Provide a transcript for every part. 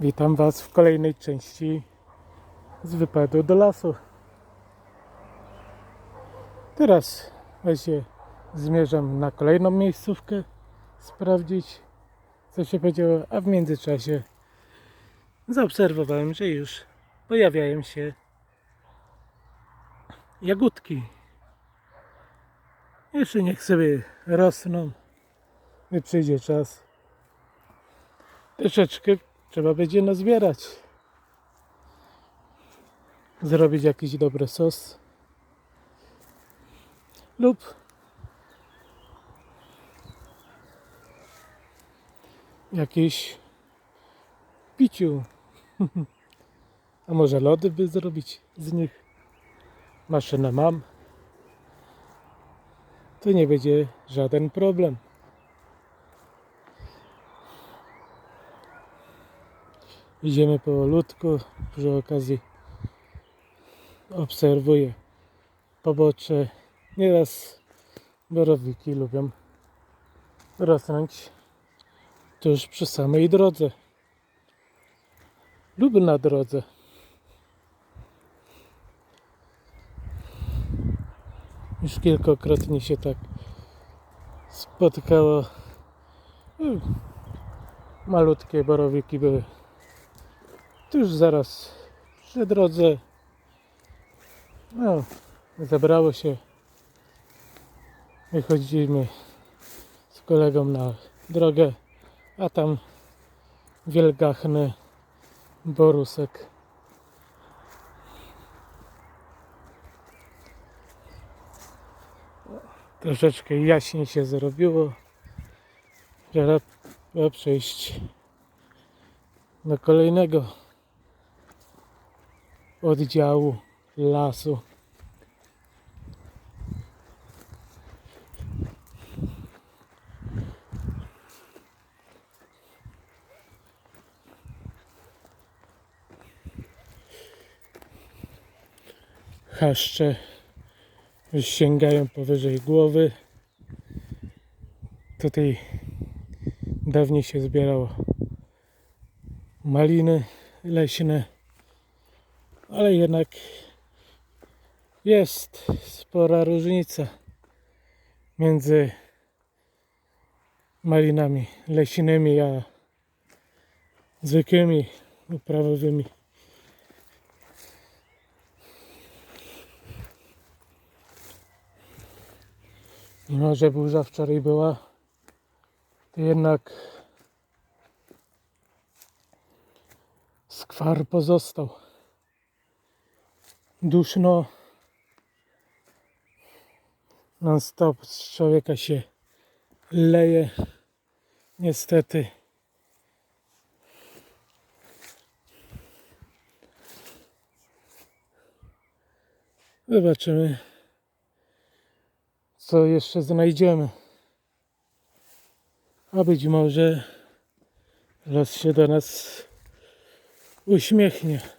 Witam Was w kolejnej części z wypadu do lasu. Teraz właśnie zmierzam na kolejną miejscówkę sprawdzić co się podziało, a w międzyczasie zaobserwowałem, że już pojawiają się jagódki. Jeszcze niech sobie rosną, gdy przyjdzie czas. Troszeczkę trzeba będzie nazbierać. Zrobić jakiś dobry sos. Lub jakiś piciu. A może lody by zrobić z nich? Maszynę mam. To nie będzie żaden problem. Idziemy powolutku, przy okazji obserwuję pobocze. Nieraz borowiki lubią rosnąć tuż przy samej drodze lub na drodze. Już kilkakrotnie się tak spotkało. No, Malutkie borowiki były tuż zaraz przy drodze. No, zebrało się. Wychodzimy z kolegą na drogę, a tam wielgachny borusek. Troszeczkę jaśniej się zrobiło. Trzeba przejść do kolejnego oddziału lasu. Chaszcze już sięgają powyżej głowy. Tutaj dawniej się zbierało maliny leśne, ale jednak jest spora różnica między malinami leśnymi a zwykłymi uprawowymi. Mimo, że burza wczoraj była, to jednak skwar pozostał. Duszno. Non stop z człowieka się leje. Niestety. Zobaczymy, co jeszcze znajdziemy. A być może los się do nas uśmiechnie.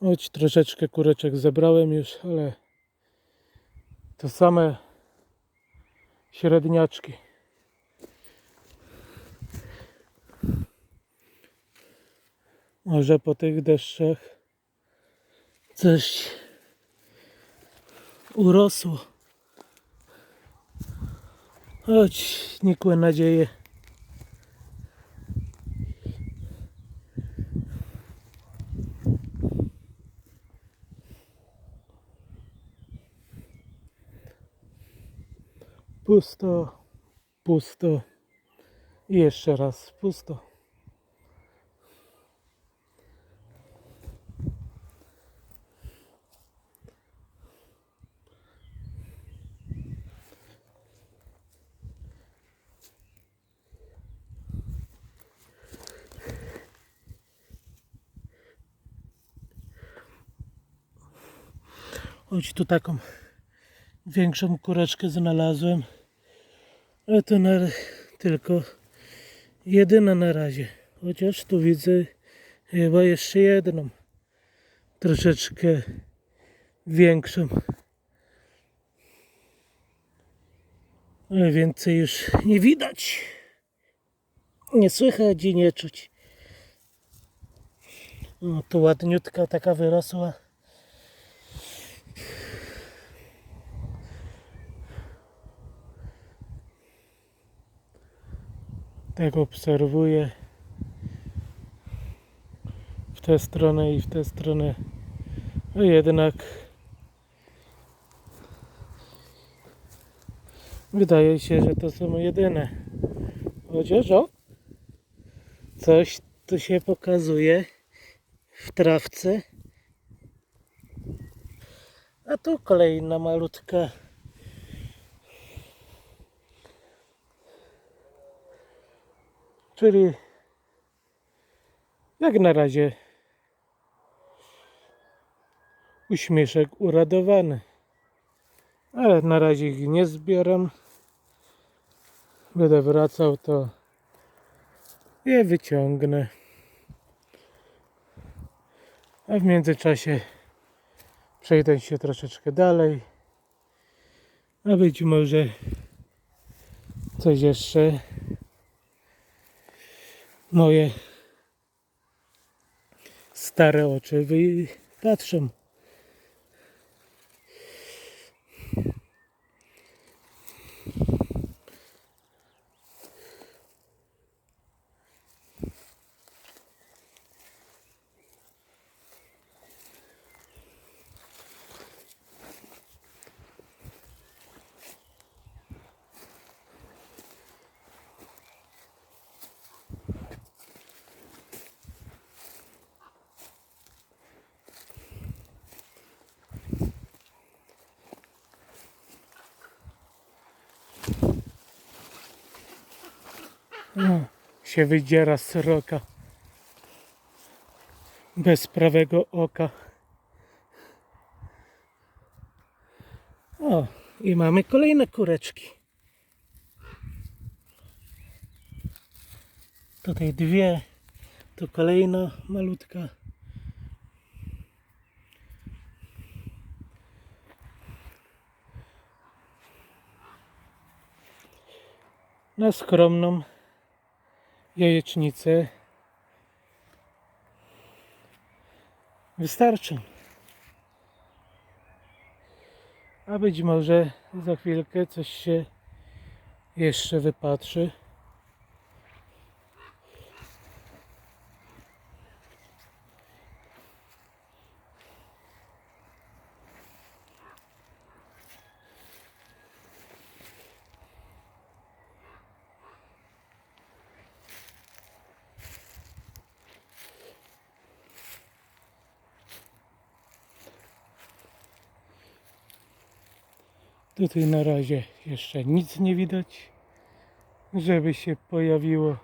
Choć troszeczkę kureczek zebrałem już, ale to same średniaczki. Może po tych deszczach coś urosło. Choć nikłe nadzieje. Pusto, pusto i jeszcze raz pusto. Choć tu taką większą kureczkę znalazłem. Ale to na, tylko jedyna na razie. Chociaż tu widzę chyba jeszcze jedną. Troszeczkę większą. Ale więcej już nie widać. nie słychać i nie czuć. O, tu ładniutka taka wyrosła. Tak obserwuję w tę stronę i w tę stronę. No jednak wydaje się, że to są jedyne. Chociaż o, coś tu się pokazuje w trawce. A tu kolejna malutka. Czyli jak na razie uśmieszek uradowany. Ale na razie ich nie zbieram. Będę wracał to je wyciągnę. A w międzyczasie przejdę się troszeczkę dalej. A być może coś jeszcze moje stare oczy wypatrzą. O, się wydziera sroka. Bez prawego oka. O, i mamy kolejne kureczki. Tutaj dwie, tu kolejna malutka. Na skromną jajecznicę wystarczy. A być może za chwilkę coś się jeszcze wypatrzy. Tutaj na razie jeszcze nic nie widać, żeby się pojawiło.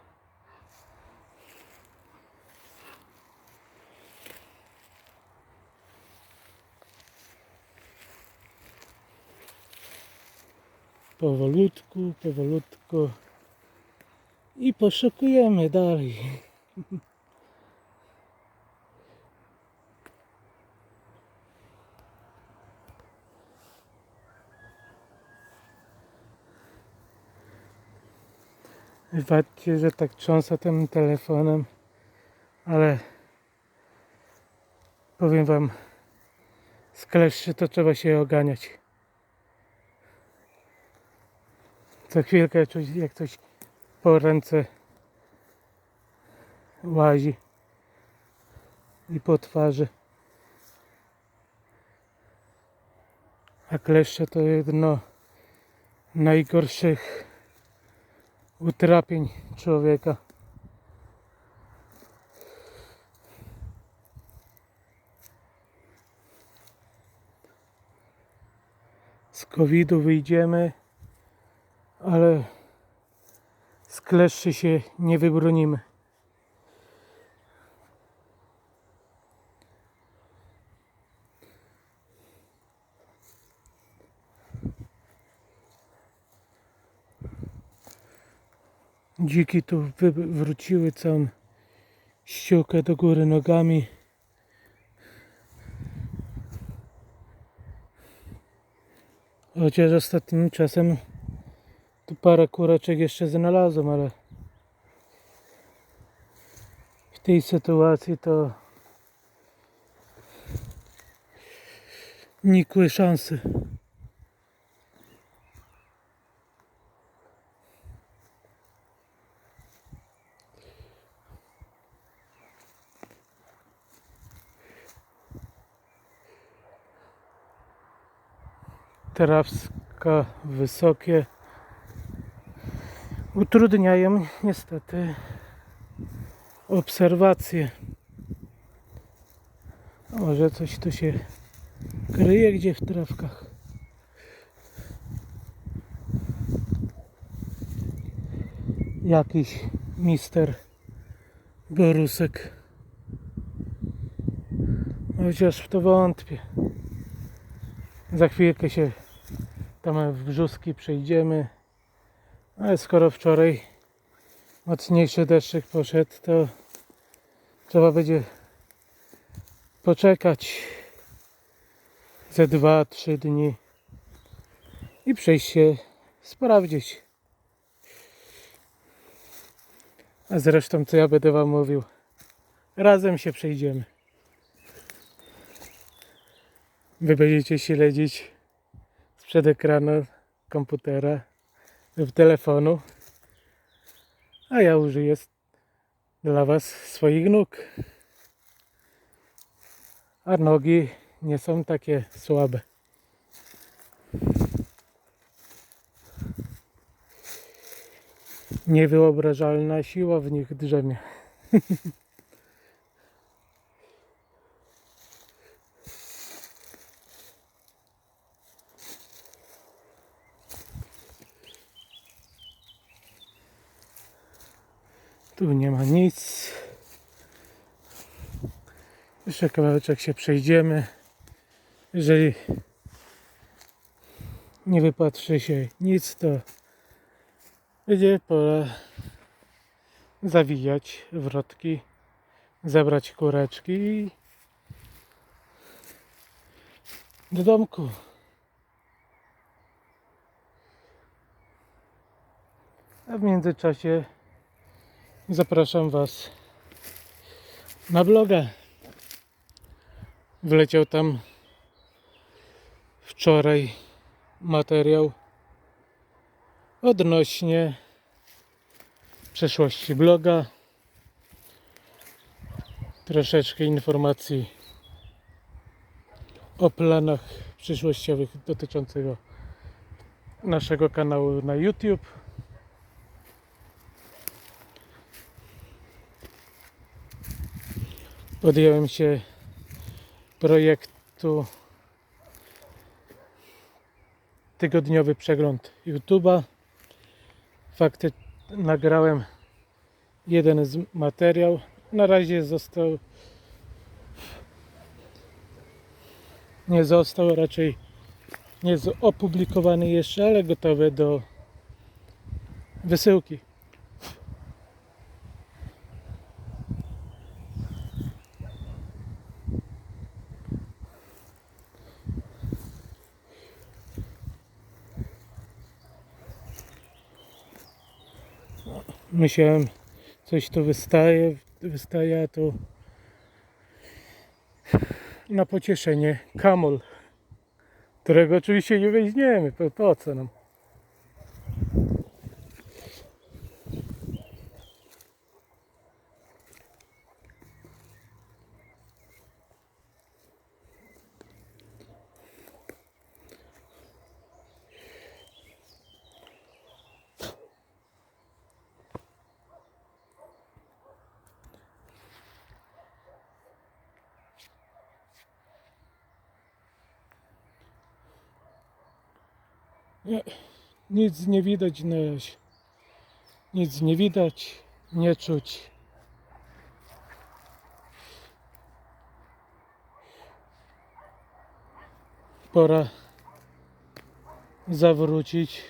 Powolutku, powolutku i poszukujemy dalej. Wybaczcie, że tak trząsę tym telefonem, ale powiem wam, z kleszczy to trzeba się oganiać. Co chwilkę czuć, jak coś po ręce łazi i po twarzy. A kleszcze to jedno najgorszych utrapień człowieka. Z COVID-u wyjdziemy, ale z kleszczy się nie wybronimy. Dziki tu wróciły całą ściółkę do góry nogami. Chociaż ostatnim czasem tu parę kureczek jeszcze znalazłem, ale tej sytuacji to nikłe szanse. Trawska wysokie utrudniają niestety obserwacje. Może coś tu się kryje gdzie w trawkach. Jakiś mister Borusek. Chociaż w to wątpię. Za chwilkę się tam w brzuski przejdziemy. Ale skoro wczoraj mocniejszy deszczyk poszedł, to trzeba będzie poczekać ze 2-3 dni i przejść się sprawdzić. A zresztą co ja będę wam mówił, razem się przejdziemy. Wy będziecie śledzić sprzed ekranu komputera lub telefonu, a ja użyję dla Was swoich nóg. A nogi nie są takie słabe. Niewyobrażalna siła w nich drzemie. Tu nie ma nic. Jeszcze kawałeczek się przejdziemy. Jeżeli nie wypatrzy się nic, to będzie pora zawijać wrotki, zabrać kureczki i do domku. A w międzyczasie zapraszam Was na bloga. Wleciał tam wczoraj materiał odnośnie przeszłości bloga. Troszeczkę informacji o planach przyszłościowych dotyczącego naszego kanału na YouTube. Podjąłem się projektu tygodniowy przegląd YouTube'a. Fakty nagrałem jeden z materiał. Na razie został nie został raczej nie opublikowany jeszcze, ale gotowy do wysyłki. Myślałem, coś tu wystaje, wystaje, tu na pocieszenie kamol, którego oczywiście nie weźmiemy, po, po co nam? Nie, nic nie widać razie. Nic nie widać, nie czuć. Pora zawrócić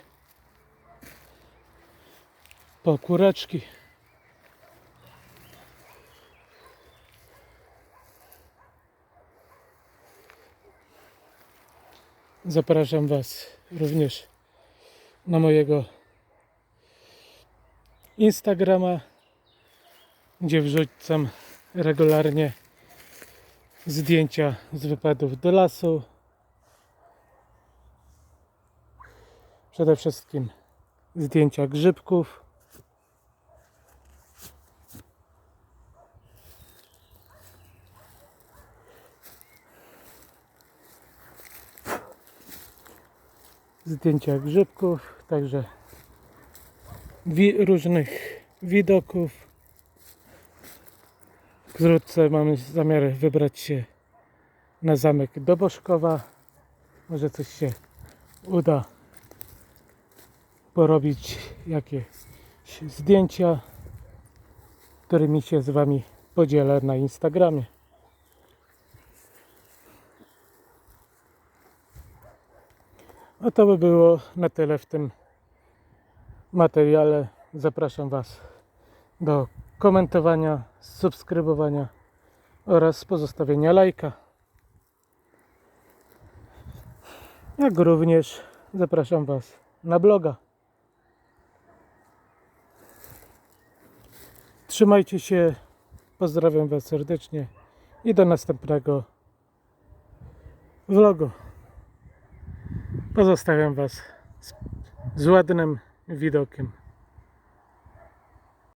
po kureczki. Zapraszam Was również na mojego Instagrama, gdzie wrzucam regularnie zdjęcia z wypadów do lasu. Przede wszystkim zdjęcia grzybków. Zdjęcia grzybków, także wi- różnych widoków. Wkrótce mamy zamiar wybrać się na zamek do Boszkowa. Może coś się uda porobić jakieś zdjęcia, którymi się z Wami podzielę na Instagramie. A to by było na tyle w tym materiale. Zapraszam Was do komentowania, subskrybowania oraz pozostawienia lajka. Jak również zapraszam Was na bloga. Trzymajcie się, pozdrawiam Was serdecznie i do następnego vlogu. Pozostawiam Was z, z ładnym widokiem.